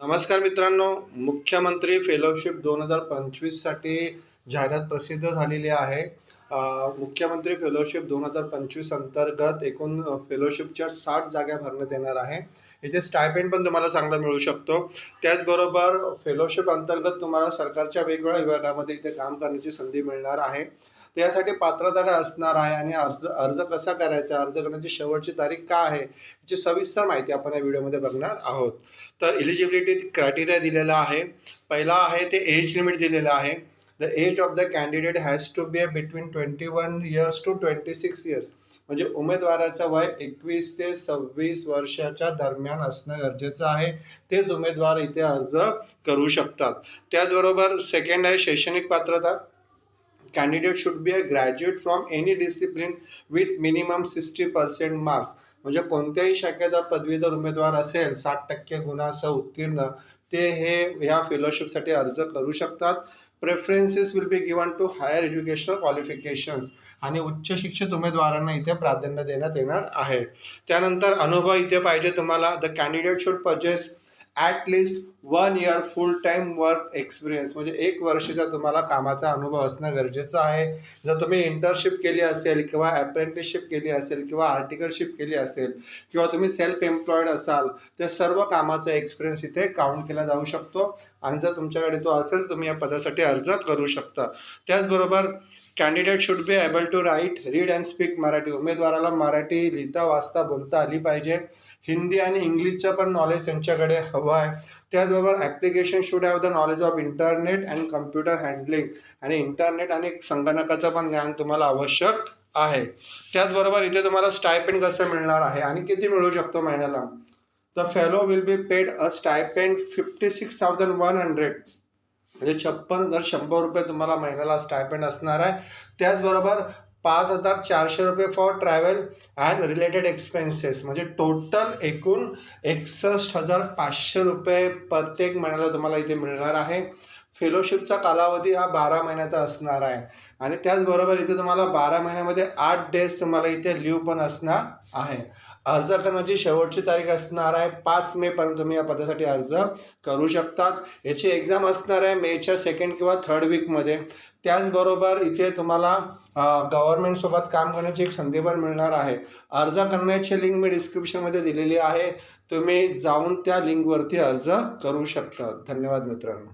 नमस्कार मित्रांनो मुख्यमंत्री फेलोशिप दोन हजार पंचवीससाठी जाहिरात प्रसिद्ध झालेली आहे. मुख्यमंत्री फेलोशिप दोन हजार पंचवीस अंतर्गत एकूण फेलोशिपच्या साठ जागा भरण्यात येणार आहे. इथे स्टायपेंड पण तुम्हाला चांगला मिळू शकतो. त्याचबरोबर फेलोशिप अंतर्गत तुम्हाला सरकारच्या वेगवेगळ्या विभागामध्ये इथे काम करण्याची संधी मिळणार आहे. त्यासाठी पात्रता काय असणार आहे आणि अर्ज अर्ज कसा करायचा अर्ज करण्याची शेवटची तारीख काय आहे याची सविस्तर माहिती आपण या व्हिडिओमध्ये बघणार आहोत. तर एलिजिबिलिटी क्रायटेरिया दिलेला आहे. पहिला आहे ते एज लिमिट दिलेलं आहे. The age of the candidate has to be between twenty one years to twenty six years म्हणजे उमेदवाराचं वय एकवीस ते सव्वीस वर्षाच्या दरम्यान असणं गरजेचं आहे. तेच उमेदवार इथे अर्ज करू शकतात. त्याचबरोबर सेकंड आहे शैक्षणिक पात्रता. Candidate should be a graduate from any discipline with minimum sixty percent marks म्हणजे कोणत्याही शाखेचा पदवीधर उमेदवार असेल साठ टक्के गुणासह उत्तीर्ण ते हे ह्या फेलोशिपसाठी अर्ज करू शकतात. Preferences will be given to higher educational qualifications आणि उच्च शिक्षित उमेदवारांना इथे प्राधान्य देण्यात येणार आहे. त्यानंतर अनुभव इथे पाहिजे तुम्हाला. The candidate should possess at least one year full time work experience म्हणजे एक वर्षाचा तुम्हाला कामाचा अनुभव असणं गरजेचं आहे जर तुम्ही इंटर्नशिप केली असेल किंवा अप्रेंटिसशिप केली असेल किंवा आर्टिकलशिप केली असेल किंवा तुम्ही सेल्फ एम्प्लॉईड असाल तर सर्व कामाचा एक्सपिरियन्स इथे काउंट केला जाऊ शकतो. आणि जर तुमच्याकडे तो असेल तुम्ही या पदासाठी अर्ज करू शकता. त्याचबरोबर candidate should be able to write read and speak Marathi. उमेदवाराला मराठी लिहिता वाचता बोलता आली पाहिजे. हिंदी आणि इंग्लिशचं पण नॉलेज त्यांच्याकडे हवं आहे. त्याचबरोबर application should have the knowledge of internet and computer handling आणि इंटरनेट आणि संगणकाचं पण ज्ञान तुम्हाला आवश्यक आहे. त्याचबरोबर इथे तुम्हाला स्टायपेंड कसं मिळणार आहे आणि किती मिळू शकतो महिन्याला? The fellow will be paid a stipend fifty six thousand one hundred म्हणजे छप्पन हजार शंभर रुपये तुम्हाला महिन्याला स्टायपेंड असणार आहे. त्याचबरोबर पाच हजार चारशे रुपये for travel and related expenses म्हणजे टोटल एकूण एकसष्ट हजार पाचशे रुपये प्रत्येक महिन्याला तुम्हाला इथे मिळणार आहे. फेलोशिपचा कालावधी हा बारा महिन्याचा असणार आहे. आणि त्याचबरोबर इथे तुम्हाला बारा महिन्यामध्ये आठ डेज तुम्हाला इथे लिव्ह पण असणार आहे. अर्ज करण्याची शेवटची तारीख असणार आहे पाच मे पर्यंत तुम्ही या पदासाठी अर्ज करू शकतात. याची एक्झाम असणार आहे मेच्या सेकंड किंवा थर्ड वीकमध्ये त्याचबरोबर इथे तुम्हाला गव्हर्नमेंटसोबत काम करण्याची एक संधी पण मिळणार आहे. अर्ज करण्याची लिंक मी डिस्क्रिप्शनमध्ये दिलेली आहे. तुम्ही जाऊन त्या लिंकवरती अर्ज करू शकता. धन्यवाद मित्रांनो.